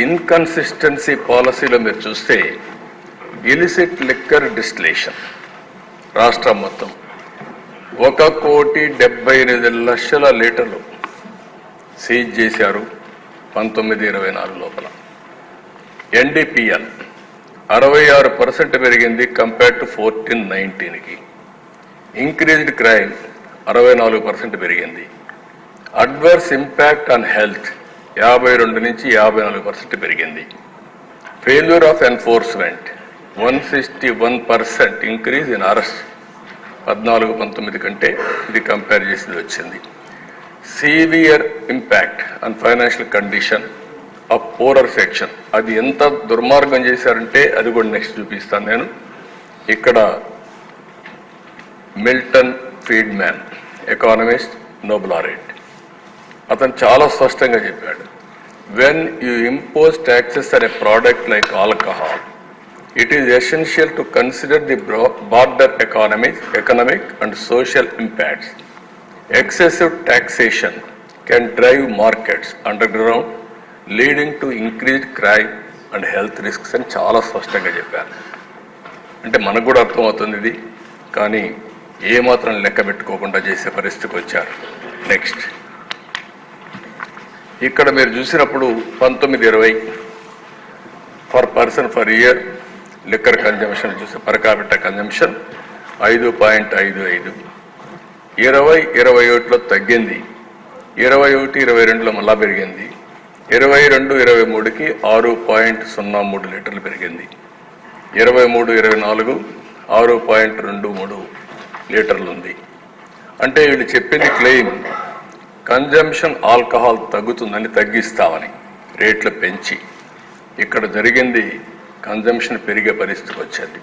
Inconsistency పాలసీలో మీరు చూస్తే ఇలిసిట్ లిక్కర్ డిస్టిలేషన్ రాష్ట్రం మొత్తం ఒక కోటి డెబ్బై ఎనిమిది లక్షల లీటర్లు సీజ్ చేశారు పంతొమ్మిది ఇరవై నాలుగు లోపల. ఎన్డీపీఎల్ అరవై ఆరు పర్సెంట్ పెరిగింది కంపేర్ టు ఫోర్టీన్ నైన్టీన్కి ఇంక్రీజ్డ్ క్రైమ్ అరవై నాలుగు పర్సెంట్ పెరిగింది. అడ్వర్స్ ఇంపాక్ట్ ఆన్ హెల్త్ యాభై రెండు నుంచి యాభై నాలుగు పర్సెంట్ పెరిగింది. Failure of enforcement one sixty one percent increase in arrest. పద్నాలుగు పంతొమ్మిది కంటే ఇది కంపేర్ చేసింది వచ్చింది. Severe impact and financial condition of poorer section. అది ఎంత దుర్మార్గం చేశారంటే అది కూడా నెక్స్ట్ చూపిస్తాను నేను. ఇక్కడ Milton Friedman economist Nobel laureate అతను చాలా స్పష్టంగా చెప్పాడు. వెన్ యూ ఇంపోజ్ ట్యాక్సెస్ అనే product like alcohol it is essential to consider the broader economic economic and social impacts excessive taxation can drive markets underground leading to increase crime and health risks అని చాలా స్పష్టంగా చెప్పారు. అంటే మనకు కూడా అర్థమవుతుంది ఇది. కానీ ఏమాత్రం లెక్క పెట్టుకోకుండా చేసే పరిస్థితికి వచ్చారు. నెక్స్ట్ ఇక్కడ మీరు చూసినప్పుడు పంతొమ్మిది ఇరవై for person for year liquor consumption చూస్తే పర్ క్యాపిటల్ కన్జంప్షన్ ఐదు పాయింట్ ఐదు ఐదు. ఇరవై ఇరవై ఒకటిలో తగ్గింది. ఇరవై ఒకటి ఇరవై రెండులో మళ్ళా పెరిగింది. ఇరవై రెండు ఇరవై మూడుకి ఆరు పాయింట్ సున్నా మూడు లీటర్లు పెరిగింది. ఇరవై మూడు ఇరవై నాలుగు ఆరు పాయింట్ రెండు మూడు లీటర్లు ఉంది. అంటే వీళ్ళు చెప్పింది క్లెయిమ్. కన్జంప్షన్ ఆల్కహాల్ తగ్గుతుందని తగ్గిస్తామని రేట్లు పెంచి. ఇక్కడ జరిగింది కన్జంప్షన్ పెరిగే పరిస్థితికి వచ్చింది.